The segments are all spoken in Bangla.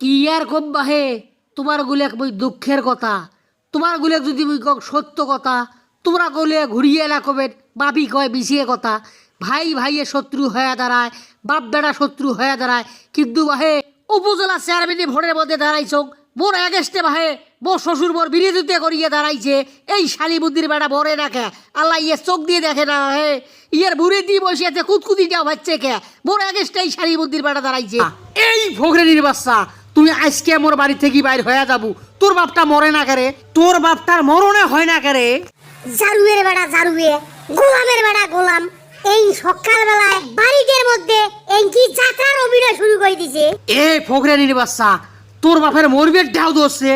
কি আর কব্বা হে তোমার গুলেক বই দুঃখের কথা। তোমার গুলেক যদি বই কক সত্য কথা, তোমরা গলে ঘুরিয়ে এলা কবেন বাপি কয় বিছিয়ে কথা। ভাই ভাইয়ে শত্রু হয়ে দাঁড়ায়, বাপ বেড়া শত্রু হয়ে দাঁড়ায়। কিন্তু বাহে, উপজেলা চেয়ারম্যানে ভোটের মধ্যে দাঁড়াইছক মোর এগেস্টে বাহে বো শ্বশুর মোর বিরোধিতা করিয়ে দাঁড়াইছে। এই শালি বুদ্ধির বেড়া বরে রাখে আল্লাহ ইয়ে চোখ দিয়ে দেখে না হে ইয়ের বুড়ি দিয়ে বসে আছে কুতকুতি যাও ভাচ্ছে কে? মোর এগেস্টে এই শালি বুদ্ধির বেড়া দাঁড়াইছে এই ফখরেনির বাচ্চা তুমি আজকে মোর বাড়ি থেকে বাইর হয়ে যাব। তোর বাপটা মরে না করে? তোর বাপটার মরণে হয় না করে? জারুয়ের বেড়া জারুয়ে গোলামের বেড়া গোলাম। এই সকালবেলায় বাড়িদের মধ্যে এই কি যাত্রার অভিনয় শুরু করে দিছে। এ ফখরেনির বাচ্চা তোর বাপের মরবে ঢাউ ধরছে।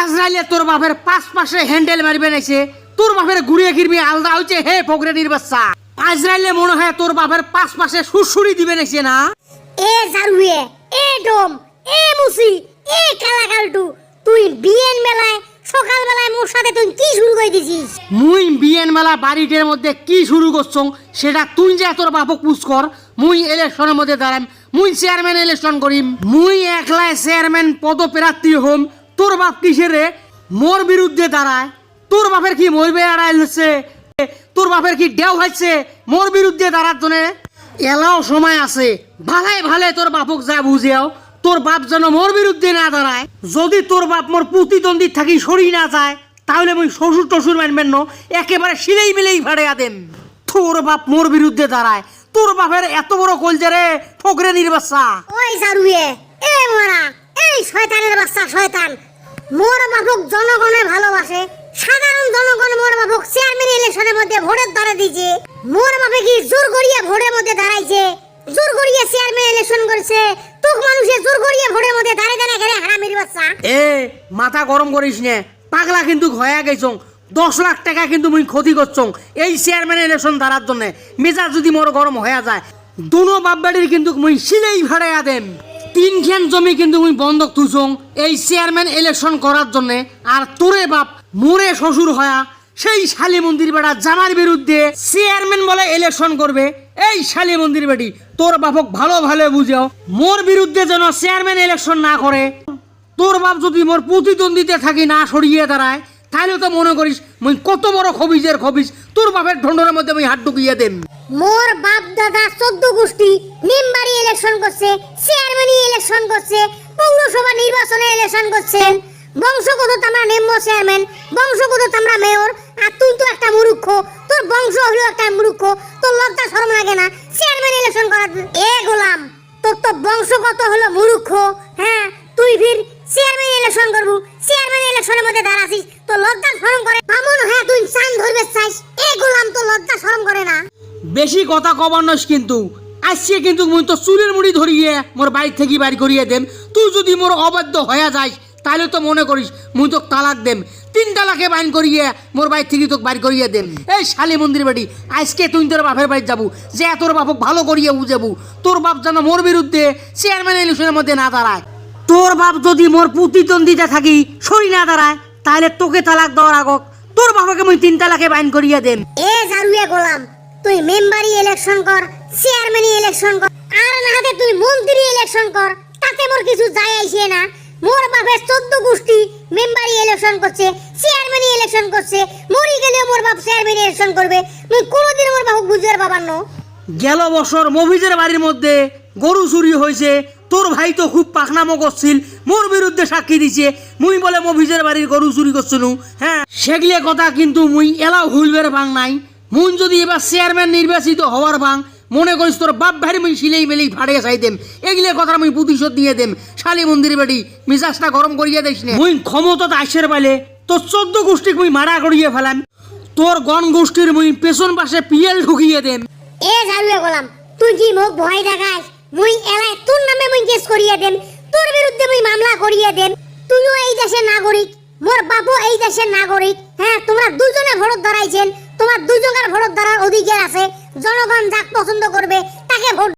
আজরাইলে তোর বাপের পাঁচ পাশে হ্যান্ডেল মারবে নাইছে। তোর বাপের ঘুরিয়ে ঘিরবি আলাদা হচ্ছে হে ফখরেনির বাচ্চা। আজরাইলে মনে হয় তোর বাপের পাঁচ পাশে সুরসুরি দিবে নাইছে না? এ জারুয়ে এ ডোম এ মুসি, এ কালাকালটু তুই বিয়েন মেলায়, সকালবেলায় মোর সাথে তুই কি শুরু করে দিছিস? মুই বিএন মেলা বাড়িটার মধ্যে কি শুরু করছ, সেটা তুই যে তোর বাপক পুষ কর, মুই ইলেকশনের মধ্যে দাঁড়াম মুই চেয়ারম্যান ইলেকশন করিম, মুই একলাই চেয়ারম্যান পদপ্রার্থী হম, তোর বাপ কিসের মোর বিরুদ্ধে দাঁড়ায়, তোর বাপের কি মরবে আড়াইল হচ্ছে তোর বাপের কি ডেও হচ্ছে মোর বিরুদ্ধে দাঁড়ার জন্য এলাও সময় আছে, ভালাই ভালে তোর বাপক যা বুঝিয়াও তোর বাপ যেন মোর বিরুদ্ধে না দাঁড়ায়, যদি তোর বাপ মোর প্রতিদ্বন্দ্বী থাকি সরি না যায়, তাহলে মুই শ্বশুর টশুর মানবেন ন, একেবারে সিলেই মিলেই ভাড়ে দেন তোর বাপ মোর বিরুদ্ধে দাঁড়ায়, তোর বাপের এত বড় কলজে রে ফকরে নির্বাচা ওই জারুয়ে এ মরা, এই শয়তানের বাচ্চা, শয়তান। মোর বাপক জনগণে ভালোবাসে, সাধারণ জনগণ মোর বাপক চেয়ারম্যান ইলেকশনের মধ্যে ভোটের দ্বারা দিয়েছে। মোর বাপে কি জোর করিয়া ভোটের মধ্যে দাঁড়াইছে? জোর করিয়া চেয়ারম্যান ইলেকশন করছে তুক মানুষে জোর করিয়া ভোটের মধ্যে দাঁড়াই দাঁড়াই গেলে হারামির বাচ্চা। এ, মাথা গরম করিস নে। পাগলা কিন্তু হয়ে গেছ দশ লাখ টাকা কিন্তু মুই ক্ষতি করছ। এই চেয়ারম্যান ইলেকশন দাঁড়ার জন্য। মেজাজ যদি মোর গরম হয়ে যায়, দুনো বাপ বাড়ির কিন্তু মুই সিলেই ভাড়াইয়া দেন তিনখান জমি কিন্তু মুই বন্ধক তুইছং এই চেয়ারম্যান ইলেকশন করার জন্য। আর তোরে বাপ, মোরে শ্বশুর হয়া সেই শালী মন্দির বেড়া জামার বিরুদ্ধে চেয়ারম্যান বলে ইলেকশন করবে। এই শালী মন্দির বেটি, তোর বাপক ভালো ভালো বুঝাও। মোর বিরুদ্ধে যেন চেয়ারম্যান ইলেকশন না করে, তোর বাপ যদি মোর প্রতিদ্বন্দ্বিতে থাকি না সরিয়ে দাঁড়ায় তাহলে তো মনে করিস মুই কত বড় খবিজের খবিজ। তোর বাপের ঢন্ডনের মধ্যে আমি হাত ঢুকিয়ে দেন মোর বাপ দাদা চোদ্দ গোষ্ঠী মেম্বারি ইলেকশন করছে চেয়ারম্যানই ইলেকশন করছে, পৌরসভা নির্বাচনে ইলেকশন করছেন। বংশগত আমরা নেম্য চেয়ারম্যান বংশগত আমরা মেয়র আর তুই তো একটা মূর্খ। তোর বংশ হলো একটা মূর্খ। তোর লজ্জা শরম লাগে না। চেয়ারম্যান ইলেকশন এ গোলাম, তোর তো বংশগত হলো মূর্খ। হ্যাঁ তুই ফির চেয়ারম্যান ইলেকশন চেয়ারম্যান ইলেকশনের মধ্যে দাঁড়াছিস তো লজ্জা শরম করে। এমন হ্যাঁ তুই চান ধরবে চাইস। এ গোলাম তো লজ্জা শরম করে না। বেশি কথা কবান্নস কিন্তু। আসছে কিন্তু মুই তো চুলের মুড়ি ধরিয়ে মোর বাড়ি থেকে বাড়ি করিয়ে দেম। তুই যদি মোর অবাধ্য হয়ে যাস তাহলে তো মনে করিস মুই তোকে তালাক দেম। তিন তালাকে বাইন করিয়ে মোর বাড়ি থেকে তোকে বাড়ি করিয়ে দেম এই শালী মন্দির বাড়ি, আজকে তুই তোর বাপের বাড়ি যাব, যে তোর বাপক ভালো করিয়ে বুঝাবো তোর বাপ যেন মোর বিরুদ্ধে চেয়ারম্যান ইলেকশনের মধ্যে না দাঁড়ায়। তোর বাপ যদি মোর প্রতিদ্বন্দ্বিতা থাকি সরি না দাঁড়ায় তাহলে তোকে তালাক দেওয়ার আগক, তোর বাবাকে মুই তিন তালাকে বাইন করিয়ে দেম এ জারুয়ে গোলাম, তুই মেম্বারি ইলেকশন কর চেয়ারম্যানই ইলেকশন কর, আর না তুই মন্ত্রী ইলেকশন কর, তাতে মোর কিছু যায় আইছে না। মোর বাপের চোদ্দ গোষ্ঠী মেম্বারি ইলেকশন করছে চেয়ারম্যানই ইলেকশন করছে, মরি গেলেও মোর বাপ চেয়ারম্যান ইলেকশন করবে। মুই কোনোদিন মোর বাবু বুঝার বাবার নো। গেল বছর মফিজের বাড়ির মধ্যে গরু চুরি হয়েছে, তোর ভাই তো খুব পাখনামো করছিল, মোর বিরুদ্ধে সাক্ষী দিছে, মুই বলে মফিজের বাড়ির গরু চুরি করছিল হ্যাঁ? সেগুলো কথা কিন্তু মুই এলাও হুলবের ভাং নাই মুই যদি এবার চেয়ারম্যান নির্বাচিত হওয়ার ভাং মনে করিস তোর বাপ ভাই মুই সিলেই মেলেই ফাড়িয়ে চাই দেম। এগুলো কথা মুই প্রতিশোধ দিয়ে দেম। শালি মন্দির বাড়ি মিজাজটা গরম করিয়ে দিস না। মুই ক্ষমতা আইসের পাইলে তোর চোদ্দ গোষ্ঠীকে মুই মারা করিয়ে ফেলাম। তোর গণ গোষ্ঠীর মুই পেছন পাশে পিএল ঢুকিয়ে দেম। এ জারুয়ে গোলাম তুই কি মোক ভয় দেখাস মুই এলাই তোর নামে মুই কেস করিয়ে দেন তোর বিরুদ্ধে মুই মামলা করিয়ে দেন তুইও এই দেশের নাগরিক মোর বাবু এই দেশের নাগরিক। হ্যাঁ তোমরা দুজনে ভোট ধরাইছেন। তোমার দুজনের ভোট দ্বারা অধিকার আছে জনগণ যাক পছন্দ করবে তাকে ভোট